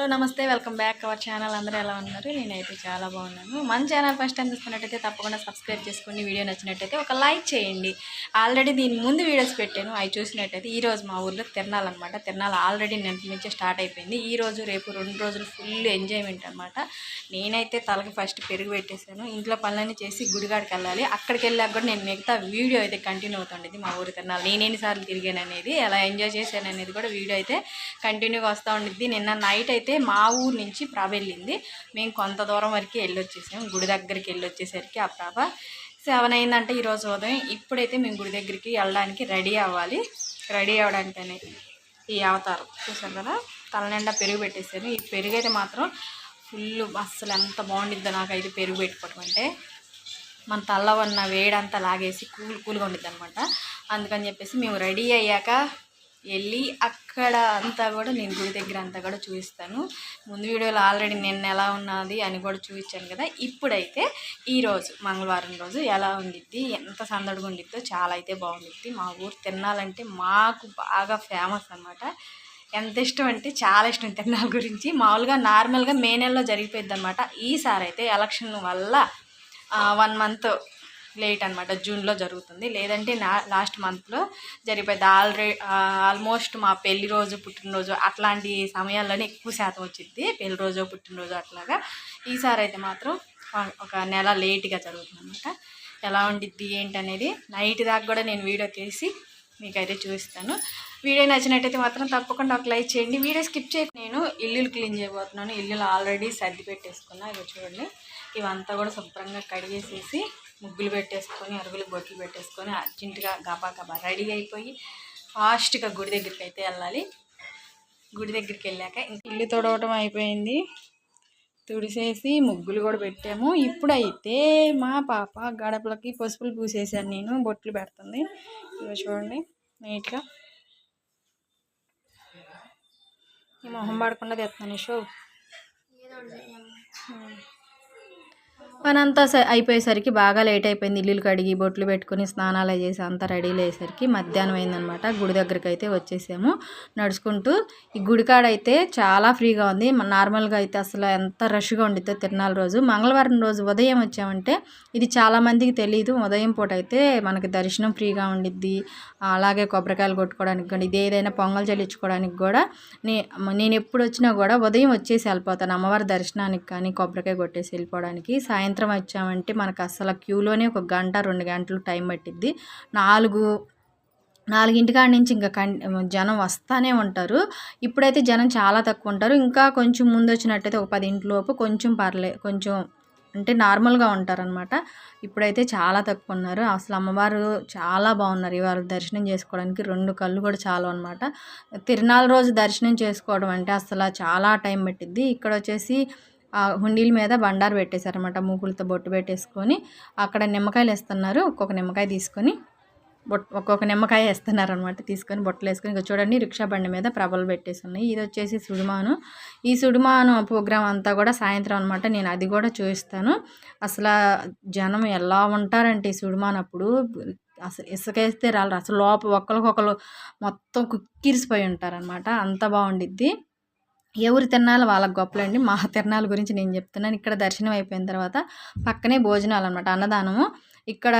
Hello నమస్తే welcome back our channel. అందరూ ఎలా ఉన్నారు? నేనైతే చాలా బాగున్నాను. మన ఛానల్ ఫస్ట్ టైం చూస్తున్నట్టయితే తప్పకుండా సబ్స్క్రైబ్ చేసుకోండి వీడియో నచ్చినట్టయితే ఒక లైక్ చేయండి. ఆల్రెడీ దీని ముందు వీడియోస్ పెట్టాను. అవి చూసినట్టయితే ఈ రోజు మా ఊర్లో తిరణాలన్నమాట తిరణాలు ఆల్రెడీ నెల నుంచి స్టార్ట్ అయిపోయింది. ఈ రోజు రేపు రెండు రోజులు ఫుల్ ఎంజాయ్మెంట్ అనమాట నేనైతే తలకి ఫస్ట్ పెరుగు పెట్టేశాను. ఇంట్లో పనులన్నీ చేసి గుడిగాడికి వెళ్ళాలి. అక్కడికి వెళ్ళాక కూడా నేను మిగతా వీడియో అయితే కంటిన్యూ అవుతుండేది మా ఊరి తిరణాలు. నేను ఎన్నిసార్లు తిరిగాను అనేది ఎలా ఎంజాయ్ చేశాను అనేది కూడా వీడియో అయితే కంటిన్యూగా వస్తూ ఉండిద్ది. నిన్న నైట్ అయితే అయితే మా ఊరు నుంచి ప్రభ వెళ్ళింది. మేము కొంత దూరం వరకు వెళ్ళొచ్చేసాం. గుడి దగ్గరికి వెళ్ళొచ్చేసరికి ఆ ప్రభ సెవెన్ అయిందంటే ఈరోజు ఉదయం. ఇప్పుడైతే మేము గుడి దగ్గరికి వెళ్ళడానికి రెడీ అవ్వాలి. రెడీ అవ్వడానికని ఈ అవతారం చూసారు కదా? తలనిండా పెరుగు పెట్టేసాను ఈ పెరుగు అయితే మాత్రం ఫుల్ అస్సలు ఎంత బాగుండిద్దో నాకైతే పెరుగు పెట్టుకోవడం అంటే. మన తల్ల ఉన్న వేడంతా లాగేసి కూల్ కూల్గా ఉండిద్ది అనమాట అందుకని చెప్పేసి మేము రెడీ అయ్యాక వెళ్ళి అక్కడ అంతా కూడా నేను గుడి దగ్గర అంతా కూడా చూపిస్తాను. ముందు వీడియోలో ఆల్రెడీ నిన్న ఎలా ఉన్నది అని కూడా చూపించాను కదా. ఇప్పుడైతే ఈరోజు మంగళవారం రోజు ఎలా ఉండిద్ది ఎంత సందడిగా ఉండిద్దో చాలా అయితే బాగుండిద్ది. మా ఊరు తినాలంటే మాకు బాగా ఫేమస్ అనమాట ఎంత ఇష్టం అంటే చాలా ఇష్టం తిరణాల గురించి. మామూలుగా నార్మల్గా మే నెలలో జరిగిపోయింది అనమాట ఈసారి అయితే ఎలక్షన్ వల్ల వన్ మంత్ లేట్ అనమాట జూన్లో జరుగుతుంది. లేదంటే నా లాస్ట్ మంత్లో జరిగిపోయింది ఆల్రెడీ ఆల్మోస్ట్ మా పెళ్ళి రోజు పుట్టినరోజు అట్లాంటి సమయాల్లోనే ఎక్కువ శాతం వచ్చింది పెళ్ళి రోజు పుట్టినరోజు అట్లాగా. ఈసారి అయితే మాత్రం ఒక నెల లేట్గా జరుగుతుంది అనమాట ఎలా ఉండిద్ది ఏంటనేది నైట్ దాకా కూడా నేను వీడియో తీసి మీకైతే చూపిస్తాను. వీడియో నచ్చినట్టయితే మాత్రం తప్పకుండా ఒక లైక్ చేయండి. వీడియో స్కిప్ చేసి నేను ఇల్లులు క్లీన్ చేయబోతున్నాను. ఇల్లులు ఆల్రెడీ సర్ది పెట్టేసుకున్నా. ఇక చూడండి. ఇవంతా కూడా శుభ్రంగా కడిగేసేసి ముగ్గులు పెట్టేసుకొని అరుగులు బొట్లు పెట్టేసుకొని అర్జెంటుగా గబా గబా రెడీ అయిపోయి ఫాస్ట్గా గుడి దగ్గరికి అయితే వెళ్ళాలి. గుడి దగ్గరికి వెళ్ళాక ఇల్లు తొడవటం అయిపోయింది. తుడిసేసి ముగ్గులు కూడా పెట్టాము. ఇప్పుడైతే మా పాప గడపలకి పసుపులు పూసేసాను నేను. బొట్లు పెడుతుంది. ఇవి చూడండి నీట్గా. ఈ మొహం పడకుండా తెస్తాను షో. పనంతా అయిపోయేసరికి బాగా లేట్ అయిపోయింది ఇల్లులు కడిగి బొట్లు పెట్టుకుని స్నానాలు చేసి అంతా రెడీ అయ్యేసరికి మధ్యాహ్నం అయిందనమాట. గుడి దగ్గరికి అయితే వచ్చేసాము. నడుచుకుంటూ ఈ గుడికాడ అయితే చాలా ఫ్రీగా ఉంది. నార్మల్గా అయితే అసలు ఎంత రష్గా ఉండిద్దో తిరునాళ్ళ రోజు. మంగళవారం రోజు ఉదయం వచ్చామంటే ఇది చాలామందికి తెలియదు ఉదయం పూట అయితే మనకి దర్శనం ఫ్రీగా ఉండిద్ది. అలాగే కొబ్బరికాయలు కొట్టుకోవడానికి కూడా ఇది ఏదైనా పొంగల్ చెల్లించుకోవడానికి కూడా నే నేను ఎప్పుడు వచ్చినా కూడా ఉదయం వచ్చేసి వెళ్ళిపోతాను. అమ్మవారి దర్శనానికి కానీ కొబ్బరికాయ కొట్టేసి వెళ్ళిపోవడానికి సాయంత్రం సాయంత్రం వచ్చామంటే మనకు అసలు క్యూలోనే ఒక గంట రెండు గంటలు టైం పట్టిద్ది. నాలుగు నాలుగింటికాడ నుంచి ఇంకా కం జనం వస్తూనే ఉంటారు. ఇప్పుడైతే జనం చాలా తక్కువ ఉంటారు. ఇంకా కొంచెం ముందు వచ్చినట్టయితే ఒక పదింటిలోపు కొంచెం పర్లే కొంచెం అంటే నార్మల్గా ఉంటారనమాట ఇప్పుడైతే చాలా తక్కువ ఉన్నారు. అసలు అమ్మవారు చాలా బాగున్నారు ఇవాళ దర్శనం చేసుకోవడానికి. రెండు కళ్ళు కూడా చాలా అనమాట తిరునాళ్ళ రోజు దర్శనం చేసుకోవడం అంటే అసలు చాలా టైం పట్టిద్ది. ఇక్కడ వచ్చేసి హుండీల మీద బండారు పెట్టేశారనమాట మూకులతో బొట్టు పెట్టేసుకొని అక్కడ నిమ్మకాయలు వేస్తున్నారు. ఒక్కొక్క నిమ్మకాయ తీసుకొని బొట్ ఒక్కొక్క నిమ్మకాయ వేస్తున్నారు అనమాట తీసుకొని బొట్టలు వేసుకొని ఇంకా చూడండి రిక్షా బండి మీద ప్రభలు పెట్టేసి ఉన్నాయి. ఇది వచ్చేసి సుడిమాను. ఈ సుడిమాను ప్రోగ్రామ్ అంతా కూడా సాయంత్రం అనమాట నేను అది కూడా చూపిస్తాను. అసలు జనం ఎలా ఉంటారంటే ఈ సుడిమానప్పుడు అసలు ఇసుకేస్తే రాళ్ళు అసలు లోపల ఒకరికొకరు మొత్తం కుక్కిరిసిపోయి ఉంటారనమాట అంత బాగుండిద్ది. ఎవరు తిరణాలు వాళ్ళకి గొప్పలండి. మా తిరణాల గురించి నేను చెప్తున్నాను. ఇక్కడ దర్శనం అయిపోయిన తర్వాత పక్కనే భోజనాలు అనమాట అన్నదానము. ఇక్కడ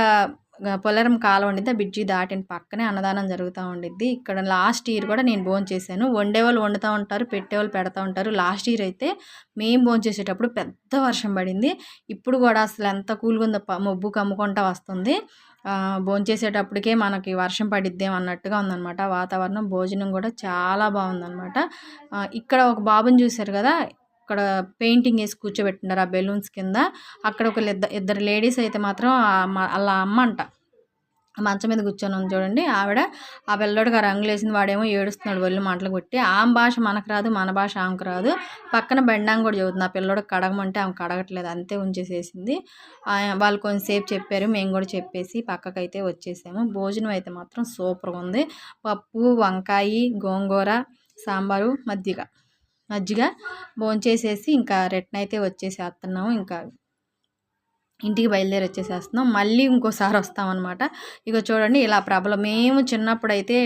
పొలరం కాలం ఉండిద్ది ఆ బ్రిడ్జి దాటిన పక్కనే అన్నదానం జరుగుతూ ఉండిద్ది. ఇక్కడ లాస్ట్ ఇయర్ కూడా నేను భోజనం చేశాను. వండేవాళ్ళు వండుతూ ఉంటారు పెట్టేవాళ్ళు పెడతా ఉంటారు. లాస్ట్ ఇయర్ అయితే మేము భోజనం చేసేటప్పుడు పెద్ద వర్షం పడింది. ఇప్పుడు కూడా అసలు ఎంత కూల్గా ఉందో మబ్బు కమ్ముకుంటా వస్తుంది. భోంచేసేటప్పటికే మనకి వర్షం పడిద్దేం అన్నట్టుగా ఉందన్నమాట. వాతావరణం భోజనం కూడా చాలా బాగుందన్నమాట. ఇక్కడ ఒక బాబుని చూశారు కదా? ఇక్కడ పెయింటింగ్ వేసి కూర్చోబెట్టినారు ఆ బెలూన్స్ కింద. అక్కడ ఒక ఇద్దరు లేడీస్ అయితే మాత్రం అలా అమ్మ అంట. మంచం మీద కూర్చొని ఉంది చూడండి. ఆవిడ ఆ పిల్లడికి ఆ రంగులు వేసింది. వాడేమో ఏడుస్తున్నాడు ఒళ్ళు మాటలు కొట్టి. ఆమె భాష మనకు రాదు మన భాష ఆమెకు రాదు. పక్కన బెండాంగ్ కూడా చదువుతుంది ఆ పిల్లడికి కడగమంటే ఆమె కడగట్లేదు. అంతే ఉంచేసేసింది. వాళ్ళు కొంచెంసేపు చెప్పారు. మేము కూడా చెప్పేసి పక్కకైతే వచ్చేసాము. భోజనం అయితే మాత్రం సూపర్గా ఉంది. పప్పు వంకాయ గోంగూర సాంబారు మజ్జిగ. మజ్జిగ భోంచేసేసి ఇంకా రిటర్న్ అయితే వచ్చేసేస్తున్నాము. ఇంకా ఇంటికి బయలుదేరి వచ్చేసేస్తున్నాం. మళ్ళీ ఇంకోసారి వస్తామన్నమాట. ఇక చూడండి ఇలా ప్రాబ్లం మేము చిన్నప్పుడు అయితే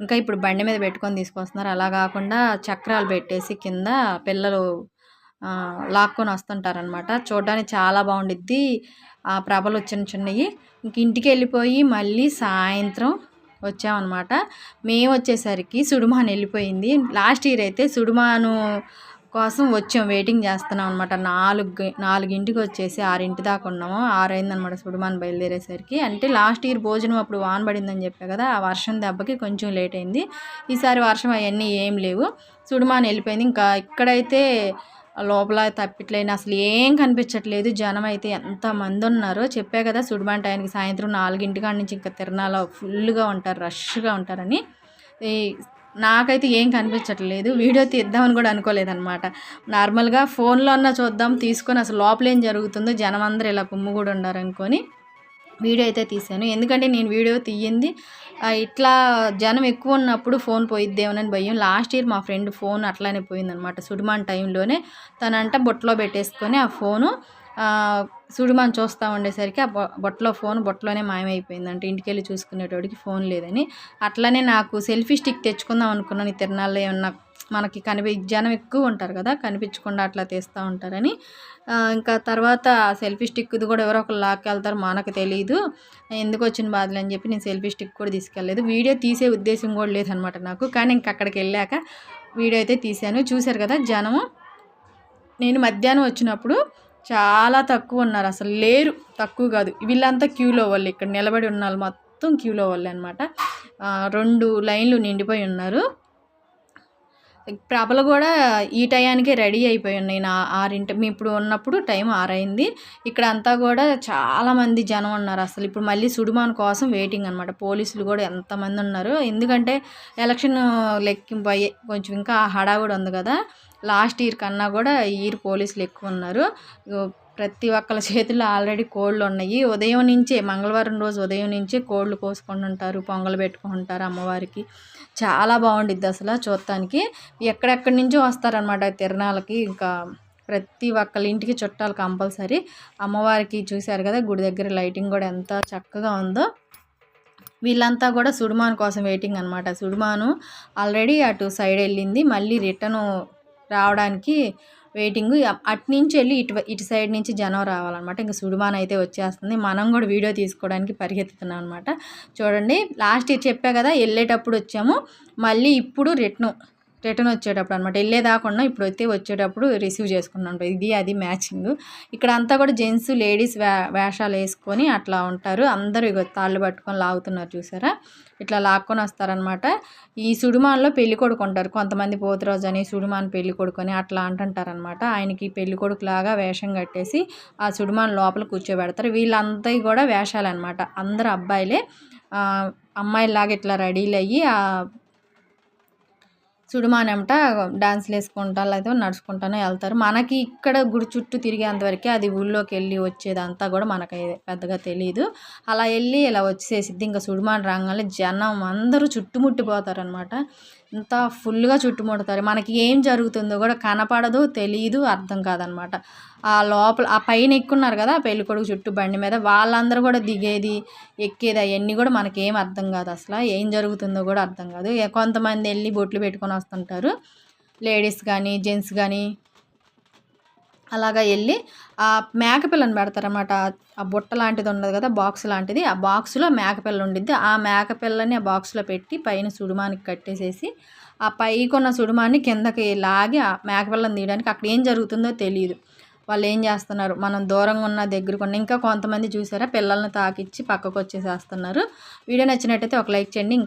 ఇంకా ఇప్పుడు బండి మీద పెట్టుకొని తీసుకొస్తున్నారు. అలా కాకుండా చక్రాలు పెట్టేసి కింద పిల్లలు లాక్కొని వస్తుంటారనమాట చూడడానికి చాలా బాగుండిద్ది. ఆ ప్రభలు చిన్న చిన్నవి ఇంక ఇంటికి వెళ్ళిపోయి మళ్ళీ సాయంత్రం వచ్చామన్నమాట. మేము వచ్చేసరికి సుడుమాన్ వెళ్ళిపోయింది. లాస్ట్ ఇయర్ అయితే సుడుమాను కోసం వచ్చాం వెయిటింగ్ చేస్తున్నాం అనమాట నాలుగు నాలుగింటికి వచ్చేసి ఆరింటి దాకా ఉన్నాము. ఆరైందనమాట సుడుమాన్ బయలుదేరేసరికి. అంటే లాస్ట్ ఇయర్ భోజనం అప్పుడు వాన పడిందని చెప్పా కదా ఆ వర్షం దెబ్బకి కొంచెం లేట్ అయింది. ఈసారి వర్షం అవన్నీ ఏం లేవు. సుడుమాన్ వెళ్ళిపోయింది. ఇంకా ఇక్కడైతే లోపల తప్పిట్లైన అసలు ఏం కనిపించట్లేదు. జనం అయితే ఎంతమంది ఉన్నారో చెప్పా కదా సుడిమాన్ టైంకి సాయంత్రం నాలుగింటి కాడ నుంచి ఇంకా తిరణాల ఫుల్గా ఉంటారు రష్గా ఉంటారని. నాకైతే ఏం కనిపించట్లేదు. వీడియో తీద్దామని కూడా అనుకోలేదన్నమాట. నార్మల్గా ఫోన్లో అన్న చూద్దాం తీసుకొని అసలు లోపల ఏం జరుగుతుందో జనం అందరూ ఇలా కుమ్ము కూడా ఉండారు అనుకొని వీడియో అయితే తీశాను. ఎందుకంటే నేను వీడియో తీయింది ఇట్లా జనం ఎక్కువ ఉన్నప్పుడు ఫోన్ పోయిద్దేమోనని భయం. లాస్ట్ ఇయర్ మా ఫ్రెండ్ ఫోన్ అట్లానే పోయిందనమాట సుడిమాన్ టైంలోనే తనంట బొట్లో పెట్టేసుకొని ఆ ఫోను సుడిమాన్ చూస్తూ ఉండేసరికి ఆ బొట్టలో బొట్లో ఫోన్ బొట్లోనే మాయమైపోయిందంటే. ఇంటికి వెళ్ళి చూసుకునేటోడికి ఫోన్ లేదని. అట్లనే నాకు సెల్ఫీ స్టిక్ తెచ్చుకుందాం అనుకున్నాను ఈ తిరణాల్లో ఏమన్నా మనకి కనిపి జనం ఎక్కువ ఉంటారు కదా కనిపించకుండా అట్లా తీస్తూ ఉంటారని. ఇంకా తర్వాత సెల్ఫీ స్టిక్ది కూడా ఎవరో ఒకరు లాక్కెళ్తారు మనకు తెలియదు ఎందుకు వచ్చిన బాధలు అని చెప్పి నేను సెల్ఫీ స్టిక్ కూడా తీసుకెళ్ళలేదు. వీడియో తీసే ఉద్దేశం కూడా లేదనమాట నాకు. కానీ ఇంక అక్కడికి వెళ్ళాక వీడియో అయితే తీశాను. చూశారు కదా జనము. నేను మధ్యాహ్నం వచ్చినప్పుడు చాలా తక్కువ ఉన్నారు. అసలు లేరు. తక్కువ కాదు. వీళ్ళంతా క్యూలో వాళ్ళు. ఇక్కడ నిలబడి ఉన్న వాళ్ళు మొత్తం క్యూలో వాళ్ళు అనమాట రెండు లైన్లు నిండిపోయి ఉన్నారు. ప్రభలు కూడా ఈ టయానికే రెడీ అయిపోయి ఉన్నాయి. నా ఆరింటి మేము ఇప్పుడు ఉన్నప్పుడు టైం ఆరైంది. ఇక్కడ అంతా కూడా చాలామంది జనం ఉన్నారు. అసలు ఇప్పుడు మళ్ళీ సుడిమాన్ కోసం వెయిటింగ్ అనమాట పోలీసులు కూడా ఎంతమంది ఉన్నారు. ఎందుకంటే ఎలక్షన్ లెక్కింపు అయ్యే కొంచెం ఇంకా హడావుడి ఉంది కదా. లాస్ట్ ఇయర్ కన్నా కూడా ఈ ఇయర్ పోలీసులు ఎక్కువ ఉన్నారు. ప్రతి ఒక్కళ్ళ చేతుల్లో ఆల్రెడీ కోళ్ళు ఉన్నాయి. ఉదయం నుంచే మంగళవారం రోజు ఉదయం నుంచే కోళ్ళు కోసుకుంటుంటారు పొంగలు పెట్టుకుంటారు అమ్మవారికి. చాలా బాగుండిద్ది అసలు చూడటానికి ఎక్కడెక్కడి నుంచో వస్తారనమాట తిరణాలకి. ఇంకా ప్రతి ఒక్కళ్ళ ఇంటికి చుట్టాలు కంపల్సరీ. అమ్మవారికి చూశారు కదా గుడి దగ్గర లైటింగ్ కూడా ఎంత చక్కగా ఉందో. వీళ్ళంతా కూడా సుడుమాను కోసం వెయిటింగ్ అనమాట సుడుమాను ఆల్రెడీ అటు సైడ్ వెళ్ళింది. మళ్ళీ రిటర్న్ రావడానికి వెయిటింగ్. అటు నుంచి వెళ్ళి ఇటు ఇటు సైడ్ నుంచి జనం రావాలన్నమాట. ఇంకా సుడిమాన్ అయితే వచ్చేస్తుంది. మనం కూడా వీడియో తీసుకోవడానికి పరిగెత్తుతున్నాం అనమాట చూడండి లాస్ట్ ఇయర్ చెప్పా కదా వెళ్ళేటప్పుడు వచ్చాము. మళ్ళీ ఇప్పుడు రిటర్న్. రిటర్న్ వచ్చేటప్పుడు అనమాట వెళ్ళేదాకుండా ఇప్పుడు అయితే వచ్చేటప్పుడు రిసీవ్ చేసుకున్నాం ఇది అది మ్యాచింగ్. ఇక్కడ అంతా కూడా జెంట్స్ లేడీస్ వే వేషాలు వేసుకొని అట్లా ఉంటారు. అందరూ ఇక తాళ్ళు పట్టుకొని లాగుతున్నారు చూసారా? ఇట్లా లాక్కొని వస్తారనమాట ఈ సుడిమాన్లో పెళ్ళి కొడుకు ఉంటారు. కొంతమంది పోతురాజు అని సుడిమాన్ పెళ్ళి కొడుకు అని అట్లా అంటుంటారనమాట ఆయనకి పెళ్ళి కొడుకులాగా వేషం కట్టేసి ఆ సుడిమాన్ లోపల కూర్చోబెడతారు. వీళ్ళంతా కూడా వేషాలు అనమాట అందరు అబ్బాయిలే. అమ్మాయిలాగా ఇట్లా రెడీలు అయ్యి ఆ డాన్సులు వేసుకుంటా లేకపోతే నడుచుకుంటానే వెళ్తారు. మనకి ఇక్కడ గుడి చుట్టూ తిరిగేంతవరకే అది ఊళ్ళోకి వెళ్ళి వచ్చేదంతా కూడా మనకి పెద్దగా తెలియదు అలా వెళ్ళి ఇలా వచ్చేసిద్ది ఇంకా సుడిమాన్ రాగానే జనం అందరూ చుట్టుముట్టిపోతారనమాట అంతా ఫుల్గా చుట్టుముడతారు. మనకి ఏం జరుగుతుందో కూడా కనపడదు తెలియదు అర్థం కాదనమాట. ఆ లోపల ఆ పైన ఎక్కున్నారు కదా పెళ్ళి కొడుకు చుట్టూ బండి మీద వాళ్ళందరూ కూడా దిగేది ఎక్కేది అవన్నీ కూడా మనకి ఏం అర్థం కాదు అసలు. ఏం జరుగుతుందో కూడా అర్థం కాదు. కొంతమంది వెళ్ళి బొట్లు పెట్టుకొని వస్తుంటారు. లేడీస్ కానీ జెంట్స్ కానీ అలాగా వెళ్ళి ఆ మేకపిల్లని పెడతారన్నమాట. ఆ బుట్ట లాంటిది ఉండదు కదా బాక్స్ లాంటిది. ఆ బాక్స్లో మేకపిల్ల ఉండిద్ది. ఆ మేకపిల్లని ఆ బాక్స్లో పెట్టి పైన సుడుమానికి కట్టేసేసి ఆ పైకున్న సుడుమాన్ని కిందకి లాగి ఆ మేకపిల్లని తీయడానికి అక్కడ ఏం జరుగుతుందో తెలియదు వాళ్ళు ఏం చేస్తున్నారు? మనం దూరంగా ఉన్న దగ్గరకు ఉన్న ఇంకా కొంతమంది చూసారా? పిల్లల్ని తాకిచ్చి పక్కకు వచ్చేసేస్తున్నారు వీడియో నచ్చినట్టయితే ఒక లైక్ చేయండి.